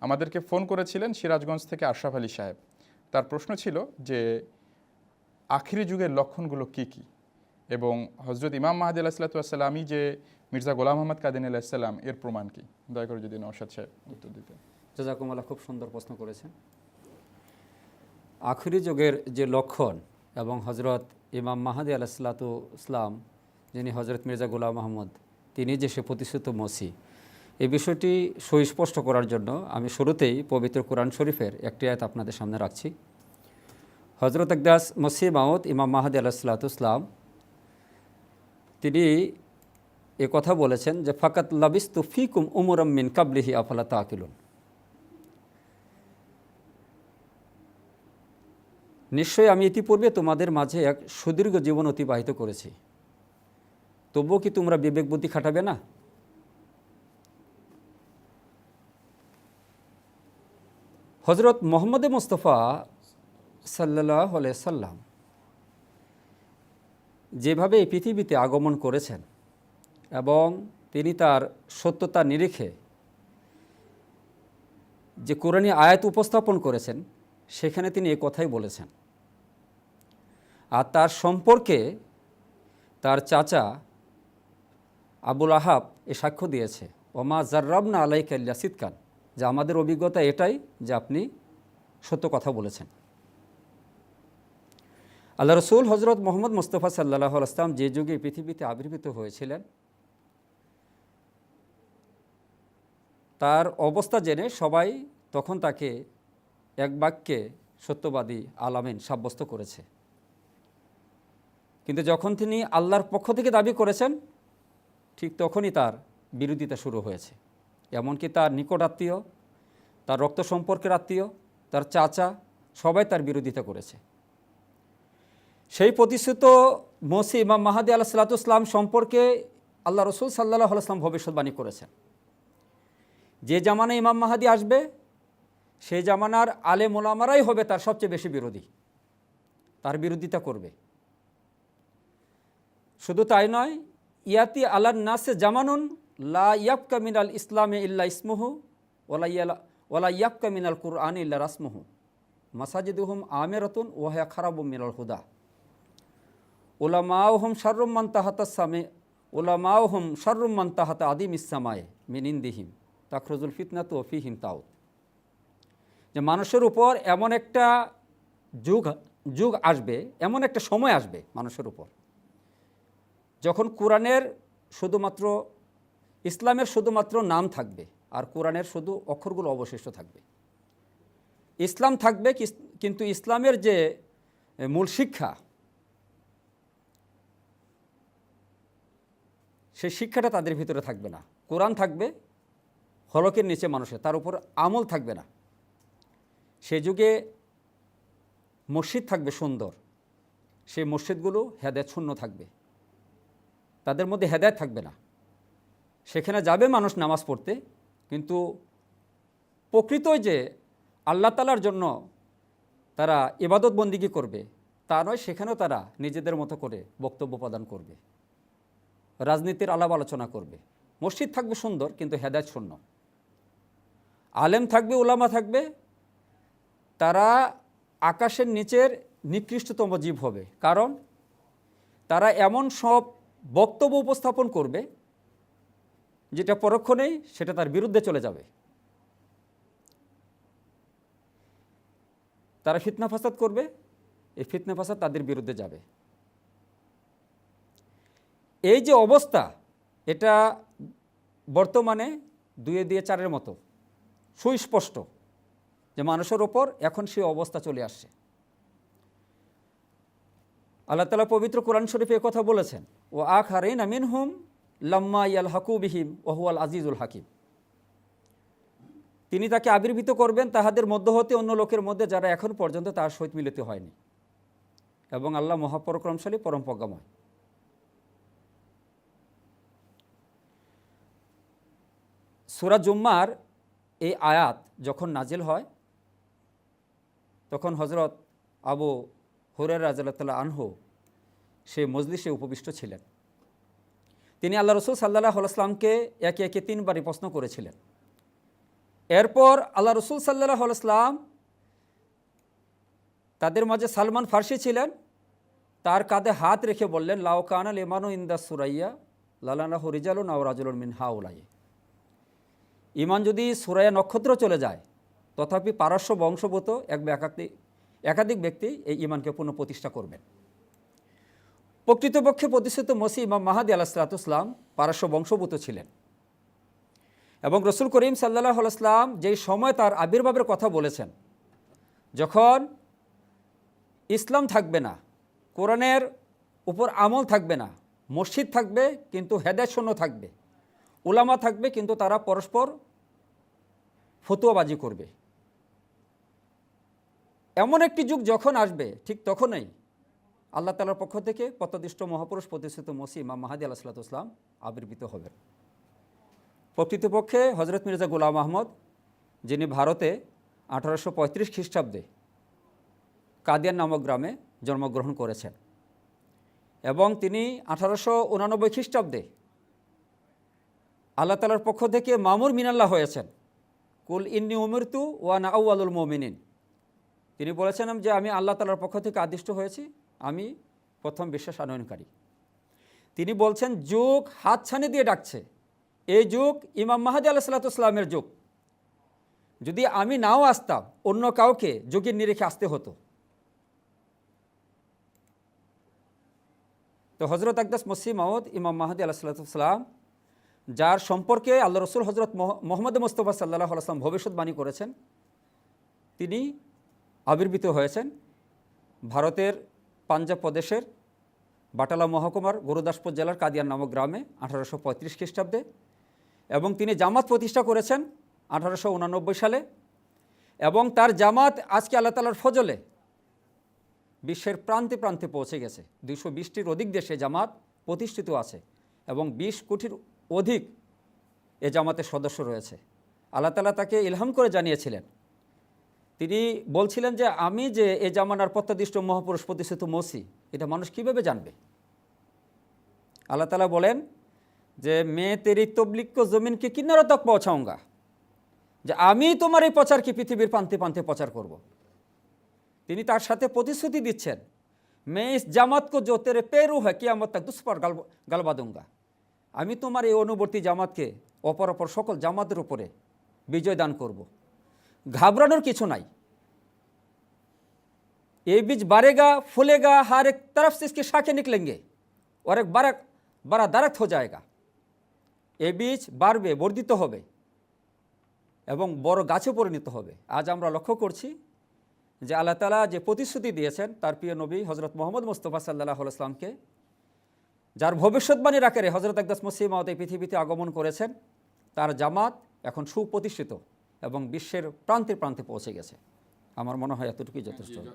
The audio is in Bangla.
আমাদেরকে ফোন করেছিলেন সিরাজগঞ্জ থেকে আশরাফ আলী সাহেব। তার প্রশ্ন ছিল যে, আখিরি যুগের লক্ষণগুলো কি কি? এবং হজরত ইমাম মাহাদি আলাহিসাল্লামই যে মির্জা গোলাম মোহাম্মদ কাদিন আলাহিসাল্লাম এর প্রমাণ কি? দয়া করে যদি নওশাদ সাহেব উত্তর দিতেন। জাজাকুমাল্লাহ, খুব সুন্দর প্রশ্ন করেছেন। আখরি যুগের যে লক্ষণ এবং হজরত ইমাম মাহাদি আলাহিসাল্লাতু ইসলাম যিনি হজরত মির্জা গুলাম মাহমুদ তিনি যে সে প্রতিশ্রুত মসি এই বিষয়টি সুস্পষ্ট করার জন্য আমি শুরুতেই পবিত্র কোরআন শরীফের একটি আয়াত আপনাদের সামনে রাখছি। হজরত একদাস মসি মাউদ ইমাম মাহাদি আলাহিসাল্লাতু ইসলাম তিনি এ কথা বলেছেন যে ফাকাত লাবিস্তু ফিকুম উমরম মিন কাবলিহি আফালা তাকিলুন। নিশ্চয়ই আমি ইতিপূর্বে তোমাদের মাঝে এক সুদীর্ঘ জীবন অতিবাহিত করেছি। তবুও কি তোমরা বিবেক বুদ্ধি খাটাবে না? হজরত মোহাম্মদ মোস্তফা সাল্লাহ সাল্লাম যেভাবে এই পৃথিবীতে আগমন করেছেন এবং তিনি তার সত্যতা নিরিখে যে কোরআনী আয়াত উপস্থাপন করেছেন, সেখানে তিনি এ কথাই বলেছেন। আর তার সম্পর্কে তার চাচা আবুল আহাব এ সাক্ষ্য দিয়েছে, ওমা জার্রাবনা আলাইকা ইয়াসিদ খান যে আমাদের অভিজ্ঞতা এটাই যে আপনি সত্য কথা বলেছেন। আল্লাহ রসুল হজরত মোহাম্মদ মুস্তফা সাল্লাহ আসলাম যে যুগে পৃথিবীতে আবির্ভূত হয়েছিলেন, তার অবস্থা জেনে সবাই তখন তাকে এক বাক্যে সত্যবাদী আলামিন সাব্যস্ত করেছে। কিন্তু যখন তিনি আল্লাহর পক্ষ থেকে দাবি করেছেন, ঠিক তখনই তার বিরোধিতা শুরু হয়েছে। এমনকি তার নিকট আত্মীয়, তার রক্ত সম্পর্কের আত্মীয়, তার চাচা, সবাই তার বিরোধিতা করেছে। সেই প্রতিশ্রুত মসি ইমাম মাহাদি আল্লাহ সাল্লাতুসলাম সম্পর্কে আল্লাহ রসুল সাল্লাহ আলাইসলাম ভবিষ্যৎবাণী করেছেন। যে জামানা ইমাম মাহাদি আসবে, সেই জামানার আলে মোলামারাই হবে তার সবচেয়ে বেশি বিরোধী। তার বিরোধিতা করবে। শুধু তাই নয়, ইয়াতি আল্লাহ নাসে জামানুন লা ইয়াবকা মিনাল ইসলামে ইল্লা ইসমুহু ওলা ইয়ালা ওলা ইয়াবকা মিনাল কুরআন ইল্লা রাসমুহু। মাসাজিদুহুম আমেরতুন ওয়াহা খারাবু মিনাল হুদা। ওলামাউহম শারুম্মান তাহাতা সামে ওলামাউহম শারুম্মান তাহাতা আদিম ইসামায়ে মিনিন্দিহিম তাখরজুল ফিতনা ও ফিহিম তাউত। যে মানুষের উপর এমন একটা যুগ যুগ আসবে, এমন একটা সময় আসবে মানুষের উপর। যখন কোরআনের শুধুমাত্র ইসলামের শুধুমাত্র নাম থাকবে আর কোরআনের শুধু অক্ষরগুলো অবশিষ্ট থাকবে। ইসলাম থাকবে কিন্তু ইসলামের যে মূল শিক্ষা, সেই শিক্ষাটা তাদের ভিতরে থাকবে না। কোরআন থাকবে, হলকের নিচে মানুষের, তার উপর আমল থাকবে না। সে যুগে মসজিদ থাকবে সুন্দর, সেই মসজিদগুলো হেদায়ত শূন্য থাকবে। তাদের মধ্যে হেদায়ত থাকবে না। সেখানে যাবে মানুষ নামাজ পড়তে, কিন্তু প্রকৃতই যে আল্লাহ তালার জন্য তারা ইবাদত বন্দিগি করবে, তা নয়, সেখানেও তারা নিজেদের মতো করে বক্তব্য প্রদান করবে, রাজনীতির আলাপ আলোচনা করবে। মসজিদ থাকবে সুন্দর, কিন্তু হেদায়ত শূন্য। আলেম থাকবে ওলামা থাকবে, তারা আকাশের নিচের নিকৃষ্টতম জীব হবে। কারণ তারা এমন সব বক্তব্য উপস্থাপন করবে যেটা পরোক্ষ নেই, সেটা তার বিরুদ্ধে চলে যাবে। তারা ফিতনা ফাসাদ করবে, এই ফিতনা ফাসাদ তাদের বিরুদ্ধে যাবে। এই যে অবস্থা, এটা বর্তমানে দুয়ে দিয়ে চারের মতো। সুস্পষ্ট যে মানুষের ওপর এখন সেই অবস্থা চলে আসছে। আল্লাহ তালা পবিত্র কোরআন শরীফে কথা বলেছেন ও আখ হারেন আমিন হুম লাম্মা ইয়াল হাকুবিহিম ওহুয়াল আজিজুল হাকিম। তিনি তাকে আবির্ভূত করবেন তাহাদের মধ্য হতে অন্য লোকের মধ্যে যারা এখন পর্যন্ত তার সহিত মিলিত হয়নি। এবং আল্লাহ মহাপরক্রমশালী পরম প্রজ্ঞাময় সুরা জুম্মার এই আয়াত যখন নাজিল হয়, তখন হজরত আবু হুরের রাজাল্লাহ আনহু সে মজলিসে উপবিষ্ট ছিলেন। তিনি আল্লাহ রসুল সাল্লাহ আসলামকে একে একে তিনবারই প্রশ্ন করেছিলেন। এরপর আল্লাহ রসুল সাল্লাহ ইসলাম তাদের মাঝে সালমান ফার্সি ছিলেন। তার কাঁধে হাত রেখে বললেন, লাউ কানাল ইমানু ইন্দা সুরাইয়া লালানা হরিজালু নাও রাজুলুন মিন হাউলাই। ইমান যদি সুরাইয়া নক্ষত্র চলে যায়, তথাপি পারস্য বংশগত এক একাধিক একাধিক ব্যক্তি এই ইমানকে পুনঃপ্রতিষ্ঠা করবেন। প্রকৃতপক্ষে প্রতিষ্ঠিত মসি ইমাম মাহাদি আলাহ সালাতুসলাম পারস্য বংশভূত ছিলেন। এবং রসুল করিম সাল্লাহ আলাইসলাম যেই সময় তার আবির্ভাবের কথা বলেছেন, যখন ইসলাম থাকবে না, কোরআনের উপর আমল থাকবে না, মসজিদ থাকবে কিন্তু হেদায় শূন্য থাকবে, উলামা থাকবে কিন্তু তারা পরস্পর ফতুয়াবাজি করবে। এমন একটি যুগ যখন আসবে, ঠিক তখনই আল্লাহ তালার পক্ষ থেকে পত্তদিষ্ট মহাপুরুষ প্রতিষ্ঠিত মসি ইমাম মাহাদি আল্লাহ সাল্লাতুসলাম আবির্ভূত হবেন। প্রকৃতপক্ষে হজরত মির্জা গোলাম আহমদ, যিনি ভারতে আঠারোশো পঁয়ত্রিশ খ্রিস্টাব্দে কাদিয়ান নামক গ্রামে জন্মগ্রহণ করেছেন এবং তিনি আঠারোশো উনানব্বই খ্রিস্টাব্দে আল্লাহ তালার পক্ষ থেকে মামুর মিনাল্লাহ হয়েছেন। কুল ইন্নি উমিরতু ওয়ানা আউআলুল মোমিনিন। তিনি বলেছেন যে আমি আল্লাহ তালার পক্ষ থেকে আদিষ্ট হয়েছি। আমি প্রথম বিশ্বাস আনয়নকারী। তিনি বলছেন, যুগ হাতছানি দিয়ে ডাকছে। এই যুগ ইমাম মাহাদি আল্লাহ সাল্লাতুসলামের যুগ। যদি আমি নাও আসতাম, অন্য কাউকে যুগের নিরেখে আসতে হতো। তো হজরত আকদাস মসি মাহমুদ ইমাম মাহাদি আল্লাহ সাল্লাতুসলাম যার সম্পর্কে আল্লাহ রসুল হজরত মোহাম্মদ মোস্তফা সাল্লাহ আসলাম ভবিষ্যৎবাণী করেছেন, তিনি আবির্ভূত হয়েছেন ভারতের পাঞ্জাব প্রদেশের বাটালা মহকুমার গুরুদাসপুর জেলার কাদিয়ান নামক গ্রামে আঠারোশো পঁয়ত্রিশ খ্রিস্টাব্দে এবং তিনি জামাত প্রতিষ্ঠা করেছেন আঠারোশো উনানব্বই সালে এবং তার জামাত আজকে আল্লাহ তালার ফজলে বিশ্বের প্রান্তে প্রান্তে পৌঁছে গেছে। দুইশো বিশটির অধিক দেশে জামাত প্রতিষ্ঠিত আছে এবং বিশ কোটির অধিক এ জামাতের সদস্য রয়েছে। আল্লাহ তালা তাকে ইলহাম করে জানিয়েছিলেন তিনি বলছিলেন যে আমি যে এ জামানার প্রত্যাদিষ্ট মহাপুরুষ প্রতিষ্ঠিত মসি, এটা মানুষ কীভাবে জানবে আল্লাহ তালা বলেন যে মে তেরি তবলিক কো জমিনকে কিনারা তক পৌঁছাউঙ্গা যে আমি তোমার এই প্রচারকে পৃথিবীর প্রান্তে প্রান্তে প্রচার করব। তিনি তার সাথে প্রতিশ্রুতি দিচ্ছেন মে ইস জামাত কো জো তেরে পেরু হয় কিয়ামত তাক দুষ্পর গাল গালবা দুঙ্গা আমি তোমার এই অনুবর্তী জামাতকে অপর অপর সকল জামাতের উপরে বিজয় দান করব। घबरानोर কিছু নাই ये बीज बढ़ेगा फूलेगा हर एक तरफ से इसके शाखे निकलेंगे और एक बड़ा बड़ा दरख्त हो जाएगा এই বীজ বাড়বে বর্ধিত হবে এবং বড় গাছে পরিণত হবে আজ আমরা লক্ষ্য করছি যে আল্লাহ তালা যে প্রতিশ্রুতি দিয়েছেন তার প্রিয় নবী হজরত মোহাম্মদ মুস্তফা সাল্লাহ ইসলামকে যার ভবিষ্যৎবাণী রাখারে হজরত আকদাস মুসিমাওয়াত এই পৃথিবীতে আগমন করেছেন তার জামাত এখন সুপ্রতিষ্ঠিত এবং বিশ্বের প্রান্তে প্রান্তে পৌঁছে গেছে। আমার মনে হয় এতটুকুই যথেষ্ট।